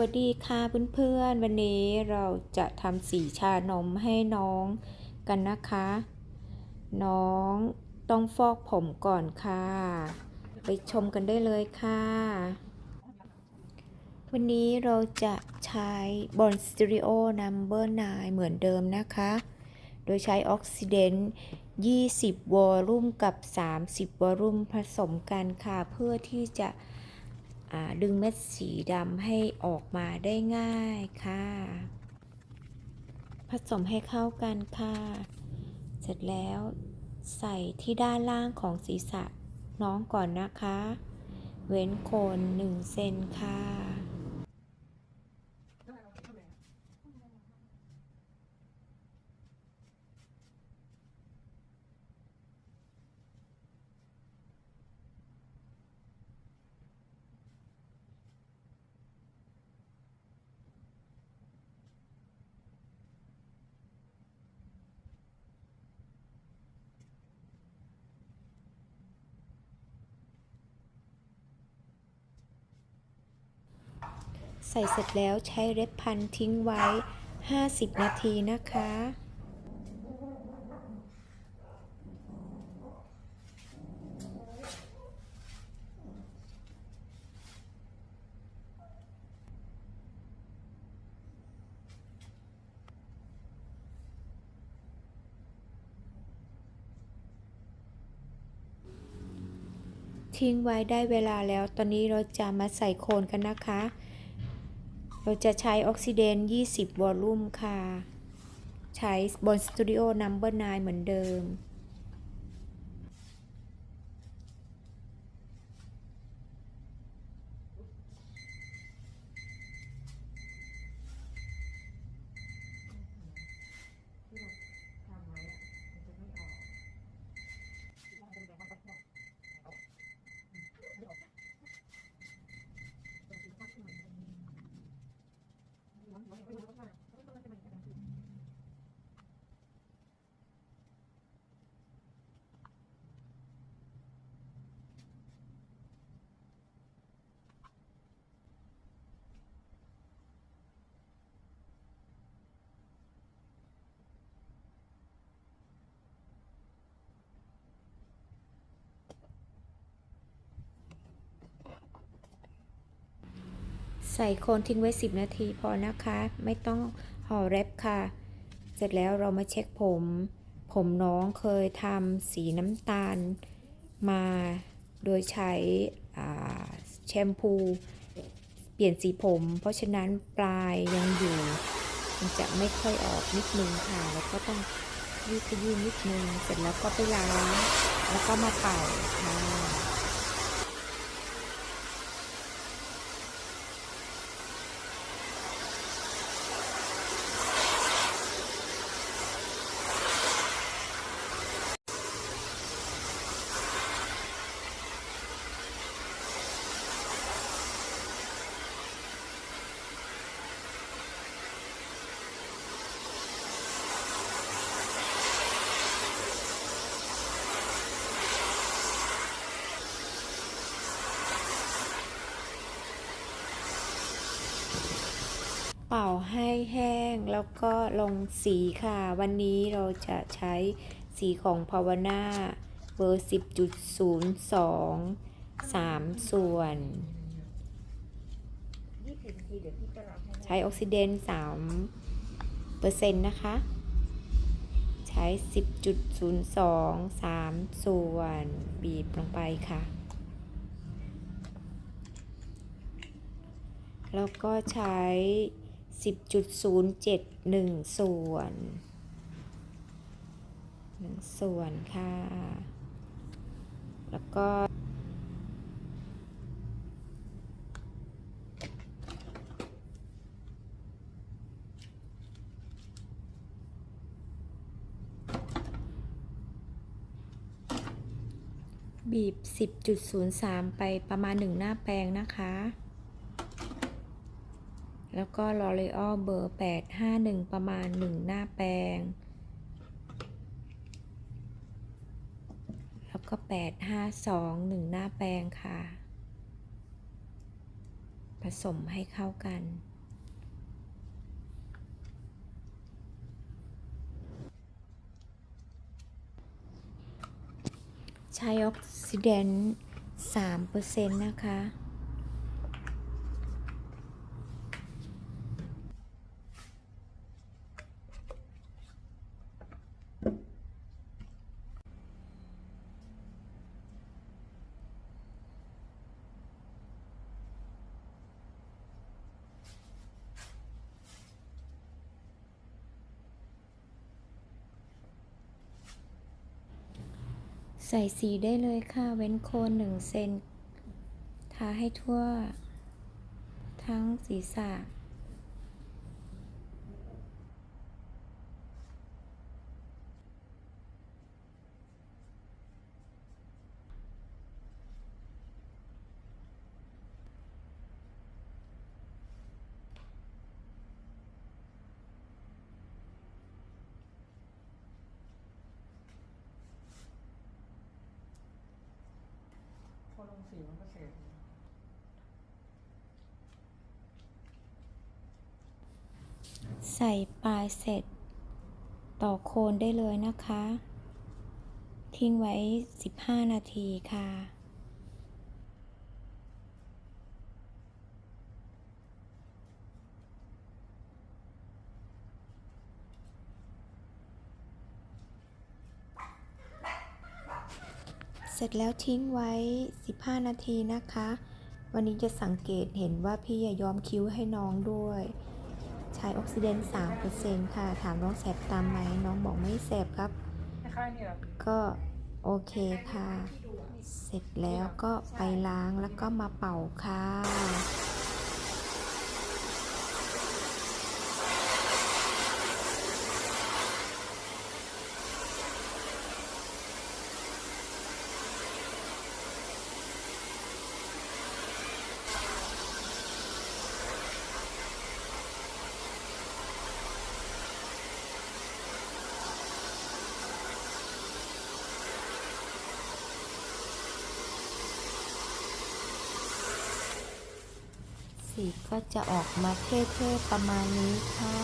สวัสดีค่ะเพื่อนๆ วันนี้เราจะทำสีชานมให้น้องกันนะคะ น้องต้องฟอกผมก่อนค่ะ ไปชมกันได้เลยค่ะ วันนี้เราจะใช้บอนสตูดิโอนัมเบอร์9เหมือนเดิมนะคะ โดยใช้ออกซิเดนต์20 วอลลุ่มกับ 30 วอลลุ่มผสมกันค่ะ เพื่อที่จะ ดึงเม็ดสีดำให้ออกมาได้ง่ายค่ะ ผสมให้เข้ากันค่ะ เสร็จแล้วใส่ที่ด้านล่างของศีรษะน้องก่อนนะคะ เว้นโคน1เซนค่ะ ใส่เสร็จแล้วใช้เล็บพันทิ้งไว้ 50 นาทีนะคะ ทิ้งไว้ได้เวลาแล้ว ตอนนี้เราจะมาใส่โคนกันนะคะ เราจะใช้ออกซิเดน20 วอลลุ่มค่ะ ใช้บนสตูดิโอนัมเบอร์9เหมือนเดิม ใส่โคนทิ้งไว้ 10 นาทีพอนะคะ ไม่ต้องห่อแรปค่ะ เสร็จแล้วเรามาเช็คผม ผมน้องเคยทำสีน้ำตาลมาโดยใช้แชมพู เปลี่ยนสีผม เพราะฉะนั้นปลายยังอยู่ มันจะไม่ค่อยออกนิดนึงค่ะ แล้วก็ต้องยืดขยี้นิดนึง เสร็จแล้วก็ไปล้างแล้วก็มาเป่าค่ะ เป่าให้แห้งแล้วก็ลงสีค่ะ วันนี้เราจะใช้สีของภาวนาเบอร์ 10.02 3 ส่วน ใช้ออกซิเดนต์3เปอร์เซ็นต์นะคะ ใช้ 10.02 3 ส่วน บีบลงไปค่ะแล้วก็ใช้ 10.071 ส่วน1ส่วนค่ะ แล้วก็ บีบ 10.03 ไปประมาณ 1 หน้าแปรงนะคะ แล้วก็ลอเรอ l เบอร์ 851 ประมาณ 1 หน้าแปรงแล้วก็ 852 1 หน้าแปรงค่ะ ผสมให้เข้ากันใช้ออกซิเดนต์3%นะคะ ใส่สีได้เลยค่ะ เว้นโคนหนึ่งเซนทาให้ทั่ว ทั้งศีรษะ ลงสีมันก็เสร็จใส่ปลายเสร็จ ต่อโคนได้เลยนะคะ ทิ้งไว้ 15 นาทีค่ะ เสร็จแล้วทิ้งไว้ 15 นาทีนะคะ วันนี้จะสังเกตเห็นว่าพี่ย,ย้อมคิ้วให้น้องด้วย ใช้ออกซิเดนต์3%ค่ะ ถามน้องแสบตามไหม น้องบอกไม่แสบครับ ก็โอเคค่ะ เสร็จแล้วก็ไปล้างแล้วก็มาเป่าค่ะ สีก็จะออกมาเท่ๆประมาณนี้ค่ะ